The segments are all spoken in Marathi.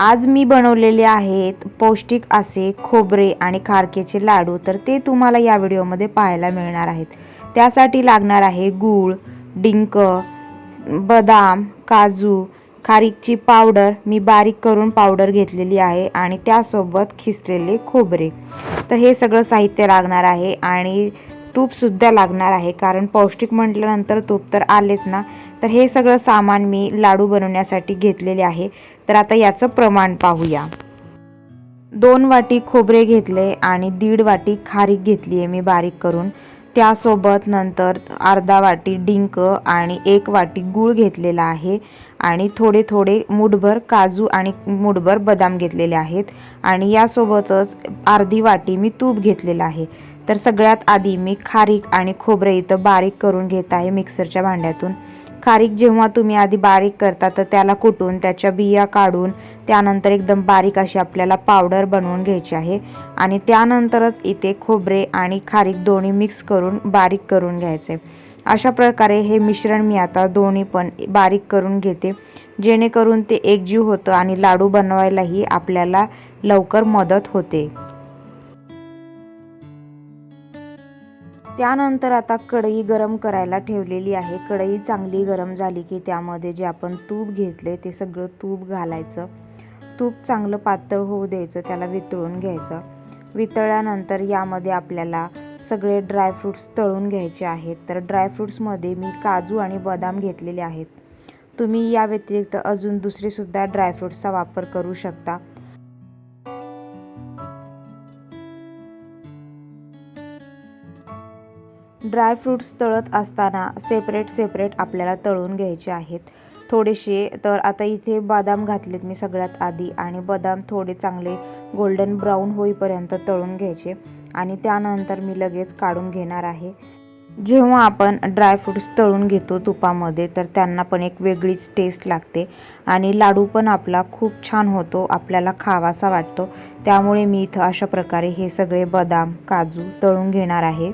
आज मी बनवलेले आहेत पौष्टिक असे खोबरे आणि खारकेचे लाडू तर ते तुम्हाला या व्हिडिओमध्ये पाहायला मिळणार आहेत. त्यासाठी लागणार आहे गूळ डिंक बदाम काजू खारीकची पावडर. मी बारीक करून पावडर घेतलेली आहे आणि त्यासोबत खिसलेले खोबरे. तर हे सगळं साहित्य लागणार आहे आणि तूपसुद्धा लागणार आहे कारण पौष्टिक म्हटल्यानंतर तूप तर आलेच ना. तर हे सगळं सामान मी लाडू बनवण्यासाठी घेतलेले आहे. तर आता याचं प्रमाण पाहूया. दोन वाटी खोबरे घेतले आणि दीड वाटी खारीक घेतली आहे मी बारीक करून. त्यासोबत नंतर अर्धा वाटी डिंक आणि एक वाटी गूळ घेतलेला आहे आणि थोडे थोडे मुठभर काजू आणि मुठभर बदाम घेतलेले आहेत. आणि यासोबतच अर्धी वाटी मी तूप घेतलेलं आहे. तर सगळ्यात आधी मी खारीक आणि खोबरे इथं बारीक करून घेत आहे मिक्सरच्या भांड्यातून. खारीक जेव्हा तुम्ही आधी बारीक करता तर त्याला कुटून त्याच्या बिया काढून त्यानंतर एकदम बारीक अशी आपल्याला पावडर बनवून घ्यायची आहे. आणि त्यानंतरच इथे खोबरे आणि खारीक दोन्ही मिक्स करून बारीक करून घ्यायचे. अशा प्रकारे हे मिश्रण मी आता दोन्ही पण बारीक करून घेते. जेणेकरून ते एकजीव होतं आणि लाडू बनवायलाही आपल्याला लवकर मदत होते. त्यानंतर आता कढई गरम करायला ठेवलेली आहे. कढई चांगली गरम झाली की त्यामध्ये जे आपण तूप घेतले ते सगळं तूप घालायचं. तूप चांगलं पातळ होऊ द्यायचं त्याला वितळून घ्यायचं. वितळल्यानंतर यामध्ये आपल्याला सगळे ड्रायफ्रूट्स तळून घ्यायचे आहेत. तर ड्रायफ्रूट्समध्ये मी काजू आणि बदाम घेतलेले आहेत. तुम्ही या व्यतिरिक्त अजून दुसरेसुद्धा ड्रायफ्रूट्सचा वापर करू शकता. ड्रायफ्रूट्स तळत असताना सेपरेट सेपरेट आपल्याला तळून घ्यायचे आहेत. थोडेसे तर आता इथे बदाम घातलेत मी सगळ्यात आधी आणि बदाम थोडे चांगले गोल्डन ब्राऊन होईपर्यंत तळून घ्यायचे आणि त्यानंतर मी लगेच काढून घेणार आहे. जेव्हा आपण ड्रायफ्रूट्स तळून घेतो तुपामध्ये तर त्यांना पण एक वेगळीच टेस्ट लागते आणि लाडू पण आपला खूप छान होतो आपल्याला खावासा वाटतो. त्यामुळे मी इथं अशा प्रकारे हे सगळे बदाम काजू तळून घेणार आहे.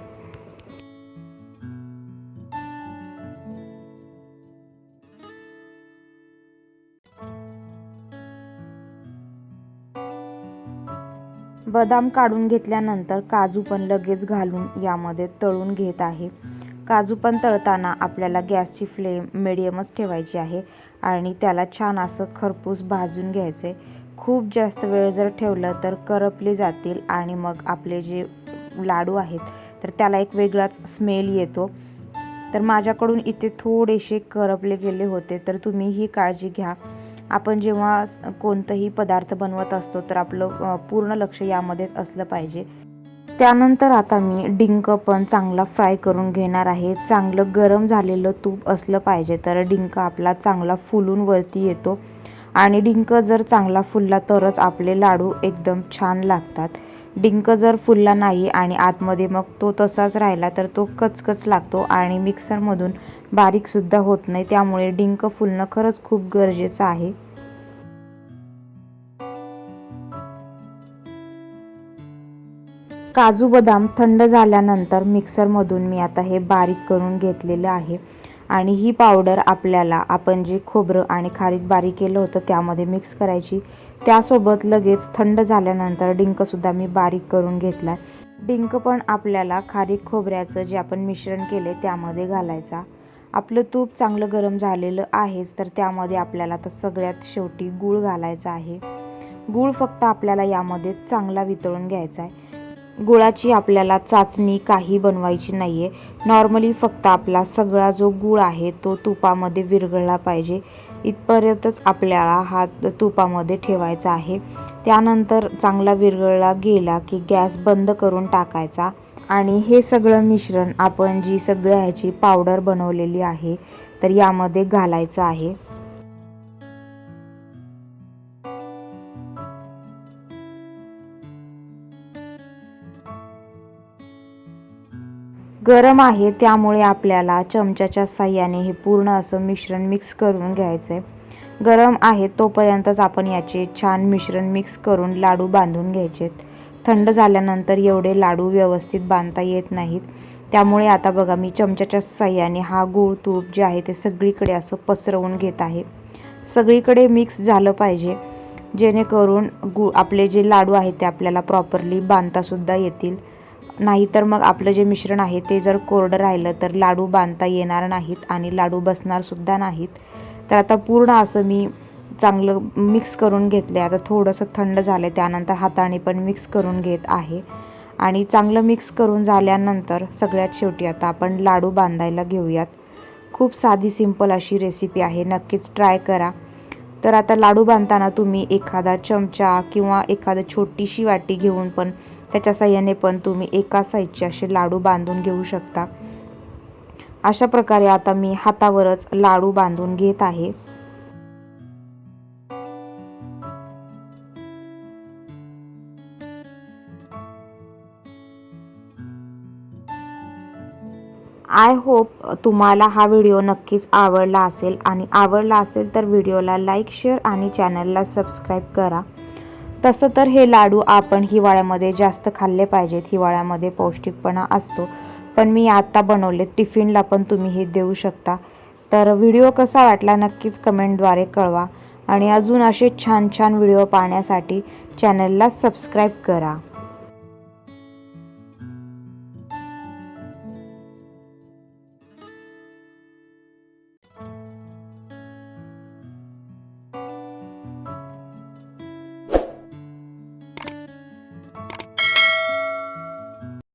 बदाम काढून घेतल्यानंतर काजू पण लगेच घालून यामध्ये तळून घेत आहे. काजू पण तळताना आपल्याला गॅसची फ्लेम मिडियमच ठेवायची आहे आणि त्याला छान असं खरपूस भाजून घ्यायचे. खूप जास्त वेळ जर ठेवलं तर करपले जातील आणि मग आपले जे लाडू आहेत तर त्याला एक वेगळाच स्मेल येतो. तर माझ्याकडून इथे थोडेसे करपले गेले होते तर तुम्ही ही काळजी घ्या. आपण जेव्हा कोणतंही पदार्थ बनवत असतो तर आपलं पूर्ण लक्ष यामध्येच असलं पाहिजे. त्यानंतर आता मी डिंक पण चांगला फ्राय करून घेणार आहे. चांगलं गरम झालेलं तूप असलं पाहिजे तर डिंक आपला चांगला फुलून वरती येतो. आणि डिंक जर चांगला फुलला तरच आपले लाडू एकदम छान लागतात. डिंक जर फुलला नाही आणि आतमध्ये मग तो तसाच राहिला तर तो कचकच लागतो आणि मिक्सरमधून बारीकसुद्धा होत नाही. त्यामुळे डिंक फुलणं खरंच खूप गरजेचं आहे. काजू बदाम थंड झाल्यानंतर मिक्सरमधून मी आता हे बारीक करून घेतलेलं आहे. आणि ही पावडर आपल्याला आपण जे खोबरं आणि खारीक बारीक केलं होतं त्यामध्ये मिक्स करायची. त्यासोबत लगेच थंड झाल्यानंतर डिंकसुद्धा मी बारीक करून घेतला डिंक पण आपल्याला खारीक खोबऱ्याचं जे आपण मिश्रण केले त्यामध्ये घालायचा. आपलं तूप चांगलं गरम झालेलं आहेच तर त्यामध्ये आपल्याला तर सगळ्यात शेवटी गूळ घालायचा आहे. गूळ फक्त आपल्याला यामध्ये चांगला वितळून घ्यायचा आहे गुळाची आपल्याला चाचणी काही बनवायची नाही आहे नॉर्मली फक्त आपला सगळा जो गूळ आहे तो तुपामध्ये विरघळला पाहिजे. इथपर्यंतच आपल्याला हा तुपामध्ये ठेवायचा आहे. त्यानंतर चांगला विरघळला गेला की गॅस बंद करून टाकायचा आणि हे सगळं मिश्रण आपण जी सगळ्या ह्याची पावडर बनवलेली आहे तर यामध्ये घालायचं आहे. गरम आहे त्यामुळे आपल्याला चमच्याच्या साह्याने हे पूर्ण असं मिश्रण मिक्स करून घ्यायचं आहे गरम आहे तोपर्यंतच आपण याचे छान मिश्रण मिक्स करून लाडू बांधून घ्यायचे थंड झाल्यानंतर एवढे लाडू व्यवस्थित बांधता येत नाहीत. त्यामुळे आता बघा मी चमच्याच्या साह्याने हा गूळ तूप जे आहे ते सगळीकडे असं पसरवून घेत आहे. सगळीकडे मिक्स झालं पाहिजे. जेणेकरून गु आपले जे लाडू आहेत ते आपल्याला प्रॉपरली बांधतासुद्धा येतील. नाहीतर मग आपलं जे मिश्रण आहे ते जर कोरडं राहिलं तर लाडू बांधता येणार नाहीत आणि लाडू बसणारसुद्धा नाहीत. तर आता पूर्ण असं मी चांगलं मिक्स करून घेतले आता थोडंसं थंड झालं त्यानंतर हाताने पण मिक्स करून घेत आहे. आणि चांगलं मिक्स करून झाल्यानंतर सगळ्यात शेवटी आता आपण लाडू बांधायला घेऊयात. खूप साधी सिंपल अशी रेसिपी आहे. नक्कीच ट्राय करा. तर आता लाडू बांधताना तुम्ही एखादा चमचा किंवा एखादं छोटीशी वाटी घेऊन पण त्याच्या साह्याने पण तुम्ही एका साईजचे असे लाडू बांधून घेऊ शकता. अशा प्रकारे आता मी हातावरच लाडू बांधून घेत आहे. आय होप तुम्हाला हा व्हिडिओ नक्कीच आवडला असेल आणि आवडला असेल तर व्हिडिओला लाईक शेअर आणि चॅनलला सबस्क्राईब करा. तसं तर हे लाडू आपण हिवाळ्यामध्ये जास्त खाल्ले पाहिजेत. हिवाळ्यामध्ये पौष्टिकपणा असतो. पण मी आत्ता बनवले. टिफिनला पण तुम्ही हे देऊ शकता. तर व्हिडिओ कसा वाटला नक्कीच कमेंटद्वारे कळवा. आणि अजून असे छान छान व्हिडिओ पाहण्यासाठी चॅनलला सबस्क्राईब करा.